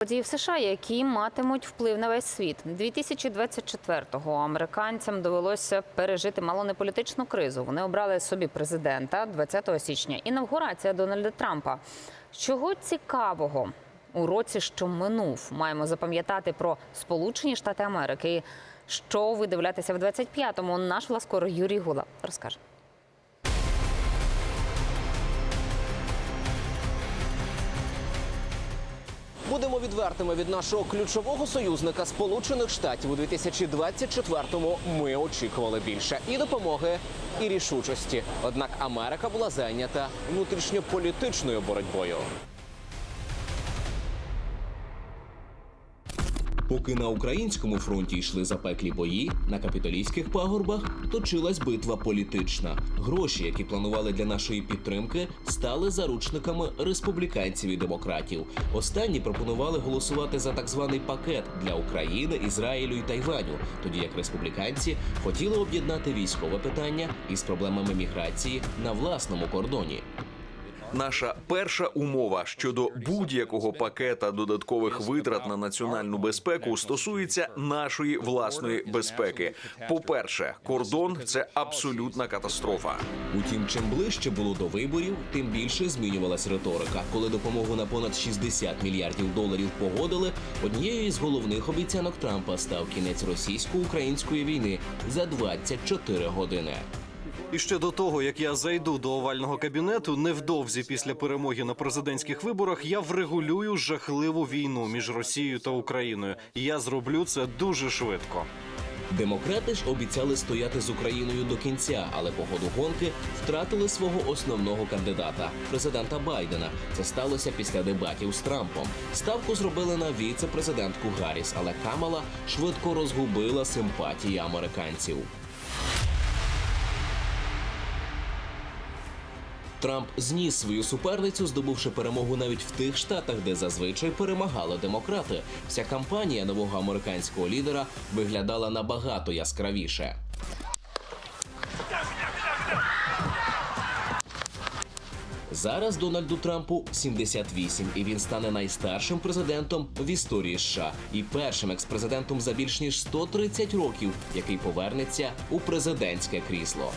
Події в США, які матимуть вплив на весь світ. 2024-го американцям довелося пережити мало не політичну кризу. Вони обрали собі президента 20 січня. Інавгурація Дональда Трампа. Чого цікавого у році, що минув, маємо запам'ятати про Сполучені Штати Америки. Що видивлятися в 25-му? Наш власкор Юрій Гула розкаже. Будемо відвертими від нашого ключового союзника Сполучених Штатів у 2024-му Ми очікували більше і допомоги, і рішучості. Однак Америка була зайнята внутрішньополітичною боротьбою. Поки на українському фронті йшли запеклі бої, на капітолійських пагорбах точилась битва політична. Гроші, які планували для нашої підтримки, стали заручниками республіканців і демократів. Останні пропонували голосувати за так званий пакет для України, Ізраїлю і Тайваню, тоді як республіканці хотіли об'єднати військове питання із проблемами міграції на власному кордоні. Наша перша умова щодо будь-якого пакета додаткових витрат на національну безпеку стосується нашої власної безпеки. По-перше, кордон це абсолютна катастрофа. Утім, чим ближче було до виборів, тим більше змінювалась риторика. Коли допомогу на понад 60 мільярдів доларів погодили, однією із головних обіцянок Трампа став кінець російсько-української війни за 24 години. І ще до того, як я зайду до овального кабінету, невдовзі після перемоги на президентських виборах я врегулюю жахливу війну між Росією та Україною. Я зроблю це дуже швидко. Демократи ж обіцяли стояти з Україною до кінця, але по ходу гонки втратили свого основного кандидата президента Байдена. Це сталося після дебатів з Трампом. Ставку зробили на віце-президентку Гарріс, але Камала швидко розгубила симпатії американців. Трамп зніс свою суперницю, здобувши перемогу навіть в тих штатах, де зазвичай перемагали демократи. Вся кампанія нового американського лідера виглядала набагато яскравіше. Зараз Дональду Трампу 78, і він стане найстаршим президентом в історії США і першим експрезидентом за більш ніж 130 років, який повернеться у президентське крісло.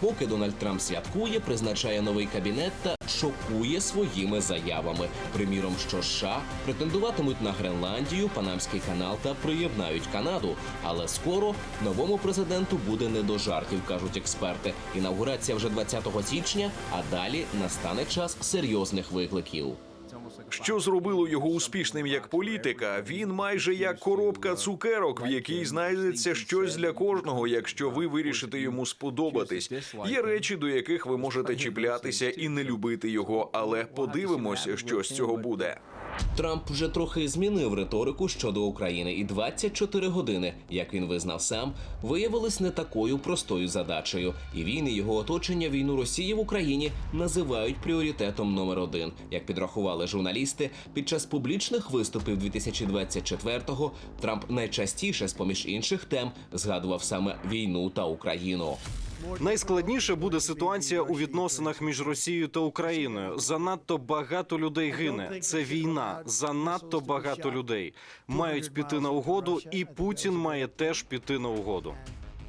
Поки Дональд Трамп святкує, призначає новий кабінет та шокує своїми заявами. Приміром, що США претендуватимуть на Гренландію, Панамський канал та приєднають Канаду. Але скоро новому президенту буде не до жартів, кажуть експерти. Інаугурація вже 20 січня, а далі настане час серйозних викликів. Що зробило його успішним як політика? Він майже як коробка цукерок, в якій знайдеться щось для кожного, якщо ви вирішите йому сподобатись. Є речі, до яких ви можете чіплятися і не любити його, але подивимося, що з цього буде. Трамп вже трохи змінив риторику щодо України, і 24 години, як він визнав сам, виявились не такою простою задачею. І він і його оточення війну Росії в Україні називають пріоритетом номер один. Як підрахували журналісти, під час публічних виступів 2024-го Трамп найчастіше, з поміж інших тем, згадував саме війну та Україну. Найскладніше буде ситуація у відносинах між Росією та Україною. Занадто багато людей гине. Це війна. Занадто багато людей мають піти на угоду, і Путін має теж піти на угоду.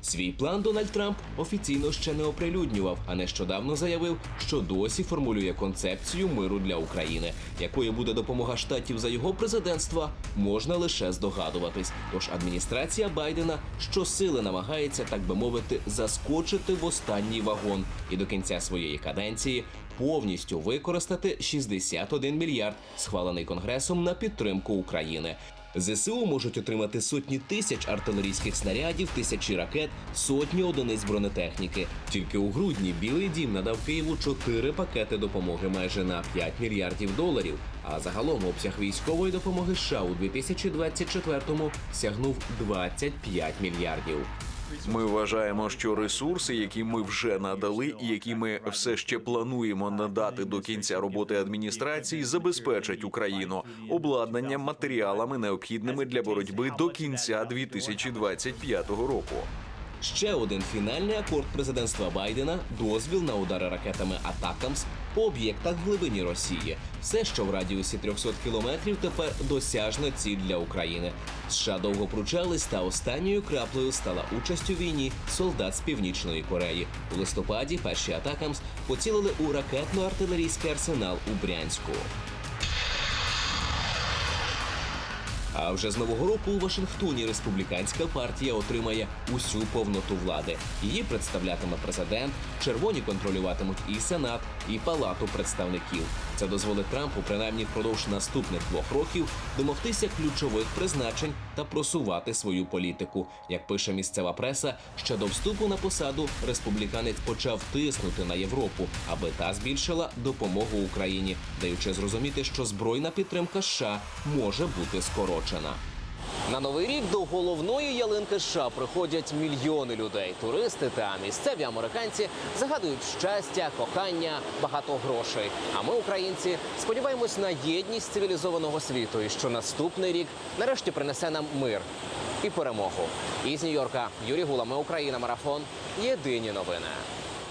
Свій план Дональд Трамп офіційно ще не оприлюднював, а нещодавно заявив, що досі формулює концепцію миру для України, якою буде допомога штатів за його президентства, можна лише здогадуватись. Тож адміністрація Байдена щосили намагається, так би мовити, заскочити в останній вагон і до кінця своєї каденції повністю використати 61 мільярд, схвалений конгресом на підтримку України. ЗСУ можуть отримати сотні тисяч артилерійських снарядів, тисячі ракет, сотні одиниць бронетехніки. Тільки у грудні Білий Дім надав Києву чотири пакети допомоги майже на 5 мільярдів доларів. А загалом обсяг військової допомоги США у 2024-му сягнув 25 мільярдів. Ми вважаємо, що ресурси, які ми вже надали, і які ми все ще плануємо надати до кінця роботи адміністрації, забезпечать Україну обладнанням, матеріалами необхідними для боротьби до кінця 2025 року. Ще один фінальний акорд президентства Байдена дозвіл на удари ракетами Атакамс по об'єктах глибині Росії. Все, що в радіусі 300 кілометрів, тепер досяжна ціль для України. США довго пручались, та останньою краплею стала участь у війні солдат з північної Кореї. У листопаді перші атакамс поцілили у ракетно-артилерійський арсенал у Брянську. А вже з нового року у Вашингтоні республіканська партія отримає усю повноту влади. Її представлятиме президент, червоні контролюватимуть і сенат, і палату представників. Це дозволить Трампу, принаймні впродовж наступних двох років, домогтися ключових призначень та просувати свою політику. Як пише місцева преса, ще до вступу на посаду республіканець почав тиснути на Європу, аби та збільшила допомогу Україні, даючи зрозуміти, що збройна підтримка США може бути скорочена. На новий рік до головної ялинки США приходять мільйони людей. Туристи та місцеві американці загадують щастя, кохання, багато грошей. А ми, українці, сподіваємось на єдність цивілізованого світу і що наступний рік нарешті принесе нам мир і перемогу. Із Нью-Йорка Юрій Гула, ми Україна, марафон. Єдині новини.